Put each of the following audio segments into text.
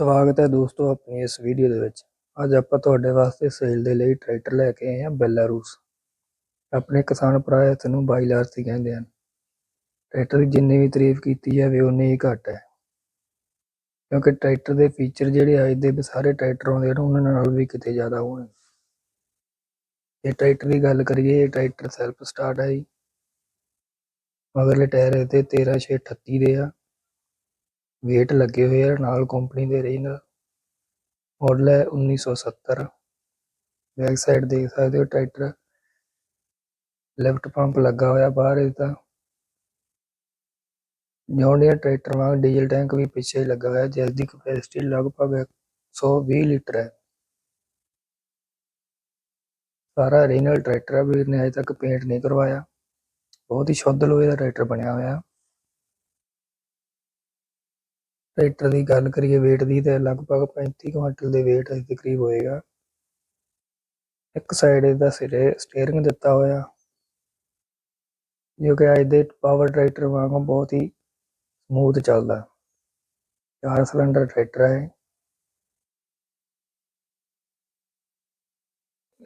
ਸਵਾਗਤ ਹੈ ਦੋਸਤੋ ਆਪਣੀ ਇਸ ਵੀਡੀਓ ਦੇ ਵਿੱਚ। ਅੱਜ ਆਪਾਂ ਤੁਹਾਡੇ ਵਾਸਤੇ ਸੇਲ ਦੇ ਲਈ ਟਰੈਕਟਰ ਲੈ ਕੇ ਆਏ ਹਾਂ ਬੈਲਾਰੂਸ ਆਪਣੇ ਕਿਸਾਨ ਭਰਾ ਇਸ ਨੂੰ ਬਾਈਲਾਰਸੀ ਕਹਿੰਦੇ ਹਨ। ਟਰੈਕਟਰ ਦੀ ਜਿੰਨੀ ਵੀ ਤਾਰੀਫ ਕੀਤੀ ਜਾਵੇ ਉਨੀ ਹੀ ਘੱਟ ਹੈ। ਕਿਉਂਕਿ ਟਰੈਕਟਰ ਦੇ ਫੀਚਰ ਜਿਹੜੇ ਅੱਜ ਦੇ ਸਾਰੇ ਟਰੈਕਟਰ ਆਉਂਦੇ ਹਨ, ਉਹਨਾਂ ਨਾਲ ਵੀ ਕਿਤੇ ਜ਼ਿਆਦਾ ਹੋਣ ਇਹ ਟਰੈਕਟਰ ਦੀ ਗੱਲ ਕਰੀਏ, ਇਹ ਟਰੈਕਟਰ ਸੈਲਫ ਸਟਾਰਟ ਹੈ ਜੀ। ਮਗਰਲੇ ਟਾਇਰ ਇਹਦੇ 13638 ਦੇ ਆ। ਵੇਟ ਲੱਗੇ ਹੋਏ ਆ, ਨਾਲ ਕੰਪਨੀ ਦੇ ਰੀਜਨਲ ਮਾਡਲ ਹੈ 1970 ਬੈਕ ਸਾਈਡ ਦੇਖ ਸਕਦੇ ਹੋ, ਟਰੈਕਟਰ। ਲਿਫਟ ਪੰਪ ਲੱਗਾ ਹੋਇਆ ਬਾਹਰ ਇਹਦਾ ਜੌਂਡੀਆ ਟਰੈਕਟਰ ਵਾਂਗ ਡੀਜ਼ਲ ਟੈਂਕ ਵੀ ਪਿੱਛੇ ਲੱਗਾ ਹੋਇਆ, ਜਿਸ ਦੀ ਕਪੈਸਿਟੀ ਲਗਭਗ 120 ਲੀਟਰ ਹੈ। ਸਾਰਾ ਰੀਜਨਲ ਟਰੈਕਟਰ ਹੈ ਵੀਰ, ਨੇ ਅਜੇ ਤੱਕ ਪੇਂਟ ਨਹੀਂ ਕਰਵਾਇਆ। ਬਹੁਤ ਹੀ ਸ਼ੁੱਧ ਲੋਹੇ ਦਾ ਟਰੈਕਟਰ ਬਣਿਆ ਹੋਇਆ। ਟਰੈਕਟਰ ਦੀ ਗੱਲ ਕਰੀਏ, weight ਦੀ ਤੇ ਲਗਭਗ 35 ਕੁਇੰਟਲ ਦੇ weight ਦੇ ਕਰੀਬ ਹੋਏਗਾ। ਇੱਕ ਸਾਈਡ ਇਹਦਾ ਸਿਰੇ ਸਟੀਅਰਿੰਗ ਦਿੱਤਾ ਹੋਇਆ। ਜੋ ਕਿ ਅੱਜ ਦੇ ਪਾਵਰ ਟਰੈਕਟਰ ਵਾਂਗ ਬਹੁਤ ਹੀ ਸਮੂਥ ਚੱਲਦਾ। ਚਾਰ ਸਿਲੰਡਰ ਟਰੈਕਟਰ ਹੈ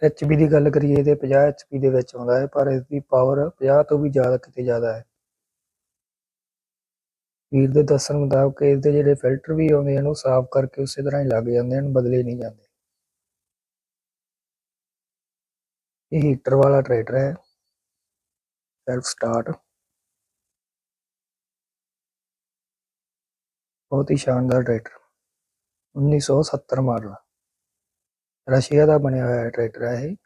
ਐਚਪੀ ਦੀ ਗੱਲ ਕਰੀਏ ਤੇ 50 ਐਚਪੀ ਦੇ ਵਿੱਚ ਆਉਂਦਾ ਹੈ, ਪਰ ਇਸ ਦੀ ਪਾਵਰ 50 ਤੋਂ ਵੀ ਜ਼ਿਆਦਾ ਕਿਤੇ ਜ਼ਿਆਦਾ ਹੈ। ਵੀਰ ਦੇ ਦੱਸਣ ਮੁਤਾਬਕ ਇਸ ਦੇ ਜਿਹੜੇ ਫਿਲਟਰ ਵੀ ਆਉਂਦੇ ਹਨ, ਉਹ ਸਾਫ਼ ਕਰਕੇ ਉਸੇ ਤਰ੍ਹਾਂ ਹੀ ਲੱਗ ਜਾਂਦੇ ਹਨ, ਬਦਲੇ ਨਹੀਂ ਜਾਂਦੇ। ਇਹ ਹੀਟਰ ਵਾਲਾ ਟਰੈਕਟਰ ਹੈ। ਸੈਲਫ ਸਟਾਰਟ ਬਹੁਤ ਹੀ ਸ਼ਾਨਦਾਰ ਟਰੈਕਟਰ 1970 ਮਾਡਲ। ਰਸ਼ੀਆ ਦਾ ਬਣਿਆ ਹੋਇਆ ਟਰੈਕਟਰ ਹੈ ਇਹ।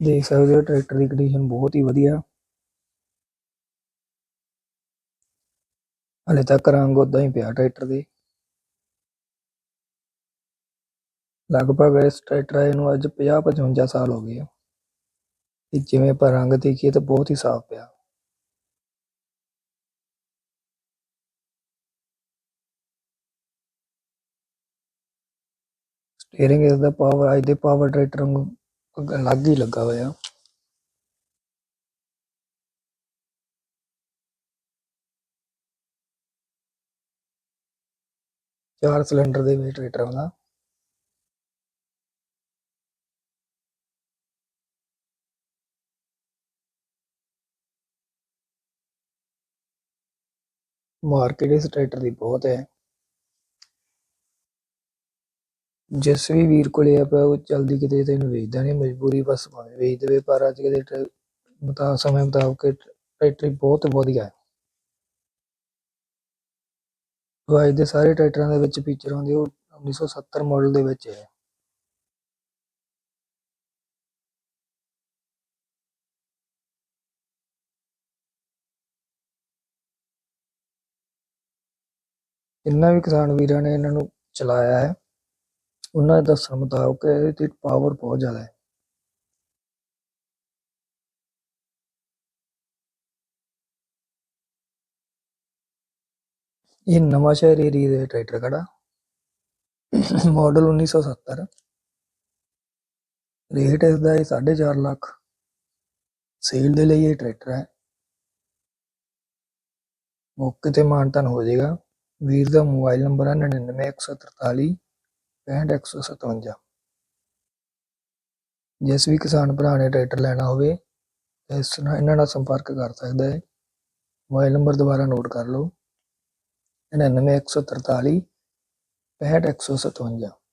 ਦੇਖ ਸਕਦੇ ਹੋ, ਟਰੈਕਟਰ ਦੀ ਕੰਡੀਸ਼ਨ ਬਹੁਤ ਹੀ ਵਧੀਆ। ਹਲੇ ਤੱਕ ਰੰਗ ਉਦਾਂ ਹੀ ਪਿਆ ਟਰੈਕਟਰ ਦੇ। ਲਗਭਗ ਇਸ ਟਰੈਕਟਰ ਨੂੰ ਅੱਜ 50 55 ਸਾਲ ਹੋ ਗਏ ਤੇ ਜਿਵੇਂ ਆਪਾਂ ਰੰਗ ਦੇਖੀਏ ਤਾਂ ਬਹੁਤ ਹੀ ਸਾਫ਼ ਪਿਆ। ਸਟੀਅਰਿੰਗ ਇਸ ਦਾ ਪਾਵਰ ਅੱਜ ਦੇ ਪਾਵਰ ਟਰੈਕਟਰ ਨੂੰ ਅਲੱਗ ਹੀ ਲੱਗਾ ਹੋਇਆ। ਚਾਰ ਸਿਲੰਡਰ ਦੇ ਵਿੱਚ ਟਰੈਕਟਰ ਆਉਂਦਾ ਮਾਰਕੀਟ ਇਸ ਟਰੈਕਟਰ ਦੀ ਬਹੁਤ ਹੈ। ਜਿਸ ਵੀ ਵੀਰ ਕੋਲੇ ਆ ਪਿਆ ਉਹ ਜਲਦੀ ਕਿਤੇ ਤੈਨੂੰ ਵੇਚਦਾ ਨਹੀਂ ਮਜਬੂਰੀ ਬਸ ਭਾਵੇਂ ਵੇਚ ਦੇਵੇ, ਪਰ ਅੱਜ ਦੇ ਮੁਤਾ, ਸਮੇਂ ਮੁਤਾਬਕ ਟਰੈਕਟਰ ਬਹੁਤ ਵਧੀਆ ਹੈ। ਅੱਜ ਦੇ ਸਾਰੇ ਟਰੈਕਟਰਾਂ ਦੇ ਵਿੱਚ ਫੀਚਰ ਆਉਂਦੇ, ਉਹ 1970 ਮਾਡਲ ਦੇ ਵਿੱਚ ਹੈ। ਜਿੰਨਾ ਵੀ ਕਿਸਾਨ ਵੀਰਾਂ ਨੇ ਇਹਨਾਂ ਨੂੰ ਚਲਾਇਆ ਹੈ। ਉਹਨਾਂ ਦੇ ਦੱਸਣ ਮੁਤਾਬਕ ਇਹਦੀ ਤੇ ਪਾਵਰ ਬਹੁਤ ਜ਼ਿਆਦਾ ਹੈ। ਇਹ ਨਵਾਂ ਸ਼ਹਿਰ ਏਰੀਆ ਦੇ ਟਰੈਕਟਰ ਖੜਾ। ਮਾਡਲ 1970 ਰੇਟ ਇਸ ਦਾ 4.5 ਲੱਖ। ਸੇਲ ਦੇ ਲਈ ਇਹ ਟਰੈਕਟਰ ਹੈ। ਮੌਕੇ ਤੇ ਮਾਨਤਨ ਹੋ ਜਾਏਗਾ। ਵੀਰ ਦਾ ਮੋਬਾਈਲ ਨੰਬਰ ਹੈ 99143 65157 ਜਿਸ ਵੀ ਕਿਸਾਨ ਭਰਾ ਨੇ ਟਰੈਕਟਰ ਲੈਣਾ ਹੋਵੇ, ਇਸ ਨਾਲ ਇਹਨਾਂ ਨਾਲ ਸੰਪਰਕ ਕਰ ਸਕਦਾ ਹੈ। ਮੋਬਾਈਲ ਨੰਬਰ ਦੁਬਾਰਾ ਨੋਟ ਕਰ ਲਓ। 99143 65157